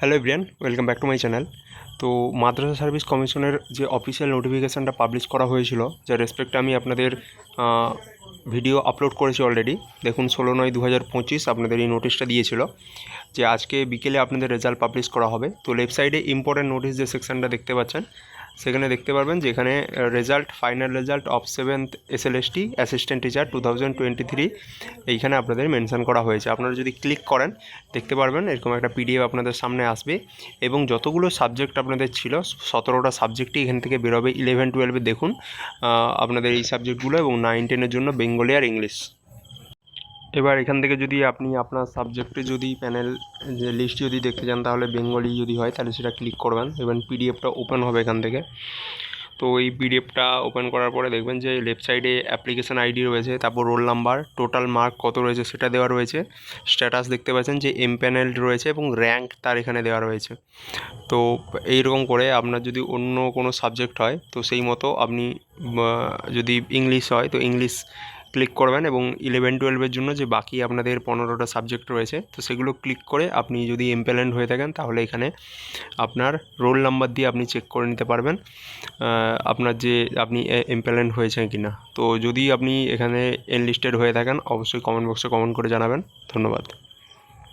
Hello everyone welcome back to my channel তো মাদ্রাসা service কমিশনের যে অফিসিয়াল নোটিফিকেশানটা পাবলিশ করা হয়েছিল, যার রেসপেক্টে আমি আপনাদের ভিডিও আপলোড করেছি অলরেডি দেখুন, ষোলো নয় দু হাজার পঁচিশ আপনাদের এই নোটিশটা দিয়েছিল যে আজকে বিকেলে আপনাদের রেজাল্ট পাবলিশ করা হবে। তো লেফট সাইডে ইম্পর্টেন্ট নোটিশ যে সেকশানটা দেখতে পাচ্ছেন সেখানে দেখতে পারবেন যে এখানে result final result of seventh S L S T assistant teacher two thousand twenty three এইখানে আপনাদের মেনশন করা হয়েছে। আপনারা যদি ক্লিক করেন, দেখতে পারবেন এরকম একটা পিডিএফ আপনাদের সামনে আসবে এবং যতগুলো সাবজেক্ট আপনাদের ছিল, সতেরোটা সাবজেক্টই এখান থেকে বেরোবে। ইলেভেন টুয়েলভে দেখুন আপনাদের এই সাবজেক্টগুলো এবং নাইন টেনের জন্য বেঙ্গলি আর ইংলিশ এবার এখান থেকে যদি আপনি আপনার সাবজেক্টে যদি প্যানেল যে লিস্ট যদি দেখতে চান, তাহলে বেঙ্গলি যদি হয়, তাহলে সেটা ক্লিক করবেন। এবং পিডিএফটা ওপেন হবে এখান থেকে। তো এই পিডিএফটা ওপেন করার পরে দেখবেন যে লেফট সাইডে অ্যাপ্লিকেশন আইডি রয়েছে, তারপর রোল নাম্বার টোটাল মার্ক কত রয়েছে সেটা দেওয়া রয়েছে। স্ট্যাটাস দেখতে পাচ্ছেন যে এম প্যানেল রয়েছে এবং র্যাঙ্ক তার এখানে দেওয়া রয়েছে। তো এইরকম করে আপনার যদি অন্য কোনো সাবজেক্ট হয়, তো সেই মতো আপনি যদি ইংলিশ হয়, তো ইংলিশ ক্লিক করবেন এবং ইলেভেন টুয়েলভের জন্য যে বাকি আপনাদের পনেরোটা সাবজেক্ট রয়েছে, তো সেগুলো ক্লিক করে আপনি যদি এমপ্যালেন্ট হয়ে থাকেন, তাহলে এখানে আপনার রোল নাম্বার দিয়ে আপনি চেক করে নিতে পারবেন আপনার যে আপনি এমপ্যালেন্ট হয়েছেন কি না তো যদি আপনি এখানে এনলিস্টেড হয়ে থাকেন, অবশ্যই কমেন্ট বক্সে কমেন্ট করে জানাবেন। ধন্যবাদ।